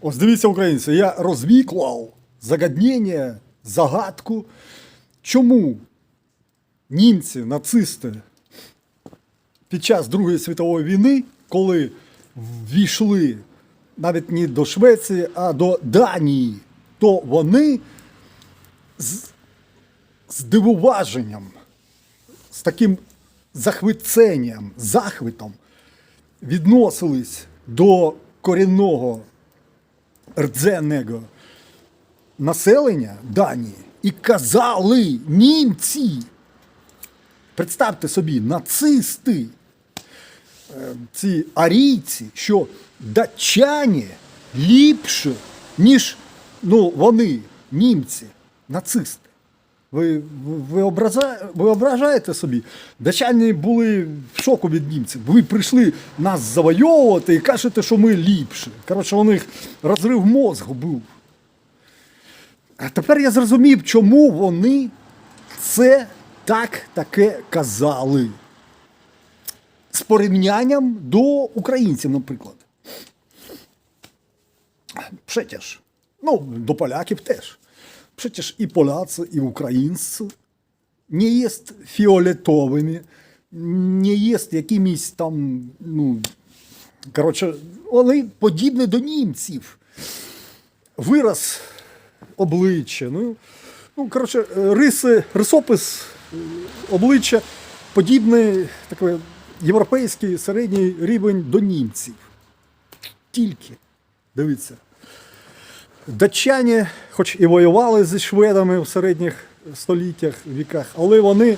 Ось дивіться, українці, я розвіклав загаднення, загадку, чому німці, нацисти під час Другої світової війни, коли ввійшли навіть не до Швеції, а до Данії, то вони з, з з таким захвиценням, захвитом відносились до корінного rdzennego населення Данії і казали німці. Представте собі, нацисти, е, ці арійці, що датчані ліпше, ніж ну, вони, німці, нацисти. Ви, ви, образа- ви ображаєте собі? Датчані були в шоку від німців. Ви прийшли нас завойовувати і кажете, що ми ліпші. Коротше, у них розрив мозку був. А тепер я зрозумів, чому вони це так таке казали. З порівнянням до українців, наприклад. Przecież, ну, до поляків теж. Przecież і поляці, і українці не є фіолетовими, не є якимись там, ну, коротше, вони подібні до німців. Вираз обличчя, ну, ну коротше, риси, рисопис обличчя подібний такий європейський середній рівень до німців. Тільки. Дивіться. Датчані, хоч і воювали зі шведами в середніх століттях, віках, але вони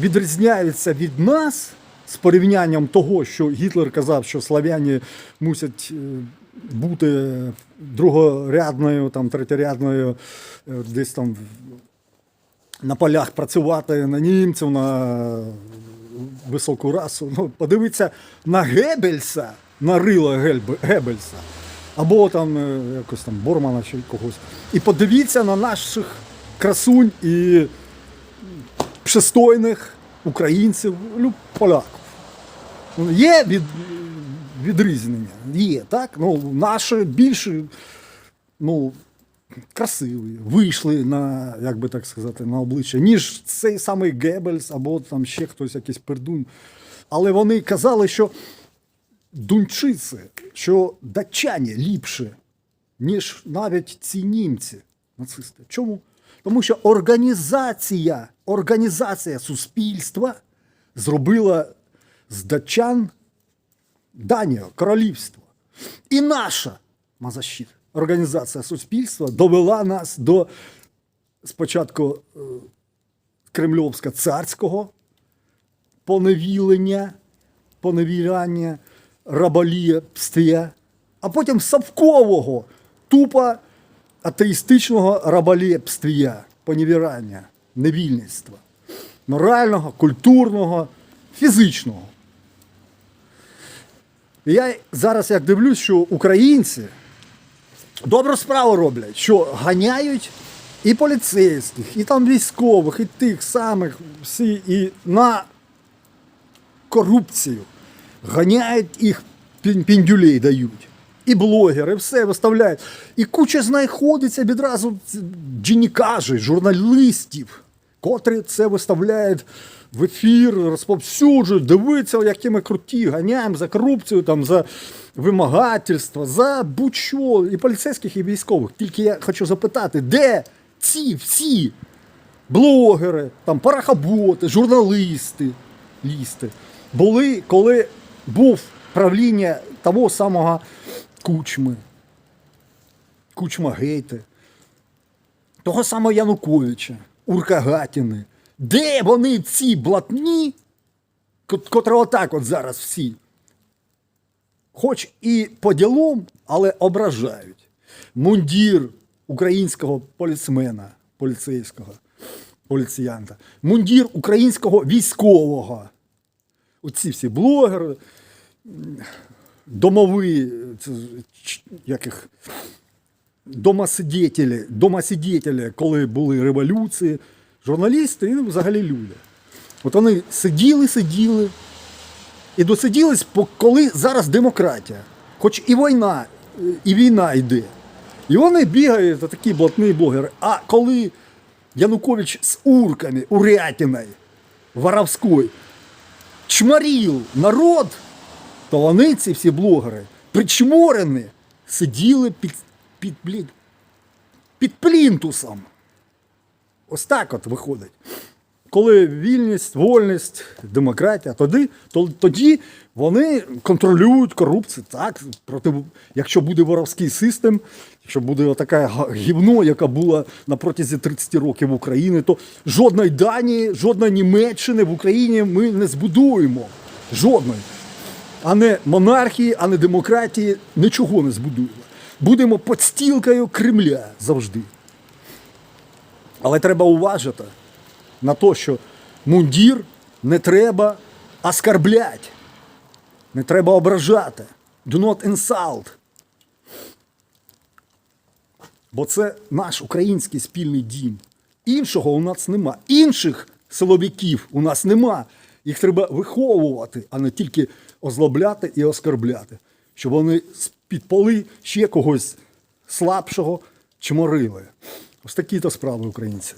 відрізняються від нас з порівнянням того, що Гітлер казав, що славяні мусять е, бути другорядною, там, третєрядною, е, десь там на полях працювати на німців, на високу расу. Ну, подивіться на Геббельса, на рила Геббельса, або там е, якось там Бормана чи когось. І подивіться на наших красунь і пристойних українців, поляків. Є від, відрізнення, є, так? Ну, наші більше ну, красиві, вийшли на, як би так сказати, на обличчя, ніж цей самий Геббельс або там ще хтось якийсь пердун. Але вони казали, що дунчиці, що датчані ліпше, ніж навіть ці німці, нацисти. Чому? Тому що організація, організація суспільства зробила з датчан Данію, королівство. І наша мазащит, організація суспільства довела нас до спочатку е, кремльовсько-царського поневілення, поневіряння, раболіпства, а потім совкового, тупо атеїстичного раболепства, поневірання, невільництва, морального, культурного, фізичного. Я зараз як дивлюсь, що українці добру справу роблять, що ганяють і поліцейських, і там військових, і тих самих всі, і на корупцію. Ганяють їх пін- піндюлей дають. І блогери, все виставляють. І куча знаходиться відразу джинікажі, журналістів, котрі це виставляють в ефір, розповсюджують, дивиться, які ми круті, ганяємо за корупцію, там, за вимагательство, за будь-що, і поліцейських, і військових. Тільки я хочу запитати, де ці всі блогери, там, парахаботи, журналісти, лісти, були, коли був правління того самого Кучми, Кучма Гейти, того самого Януковича, Уркагатіни. Де вони ці блатні, кот- котрі отак от зараз всі, хоч і по ділом, але ображають. Мундір українського поліцмена, поліцейського, поліціянта, мундір українського військового. Оці всі блогери, домові, це, ч- як їх, домосидетелі, домосидетелі, коли були революції, журналісти і взагалі люди. От вони сиділи, сиділи і досиділись, коли зараз демократія. Хоч і війна, і війна йде. І вони бігають, та такі блатні блогери. А коли Янукович з урками, урятиною, воровською, чмарів народ, таланиці всі блогери, причморені, сиділи під, під, блін, під плінтусом. Ось так от виходить. Коли вільність, вольність, демократія, тоді, то, тоді вони контролюють корупцію. Так, проти, якщо буде воровський систем, якщо буде така гівно, яка була на протязі 30 років України, то жодної Данії, жодної Німеччини в Україні ми не збудуємо. Жодної. А не монархії, а не демократії, нічого не збудуємо. Будемо подстілкою Кремля завжди. Але треба уважити на те, що мундір не треба оскарблять, не треба ображати. Do not insult. Бо це наш український спільний дім. Іншого у нас нема. Інших силовиків у нас нема. Їх треба виховувати, а не тільки озлобляти і оскарбляти, щоб вони з-під поли ще когось слабшого чморили. Ось такі то справи українці.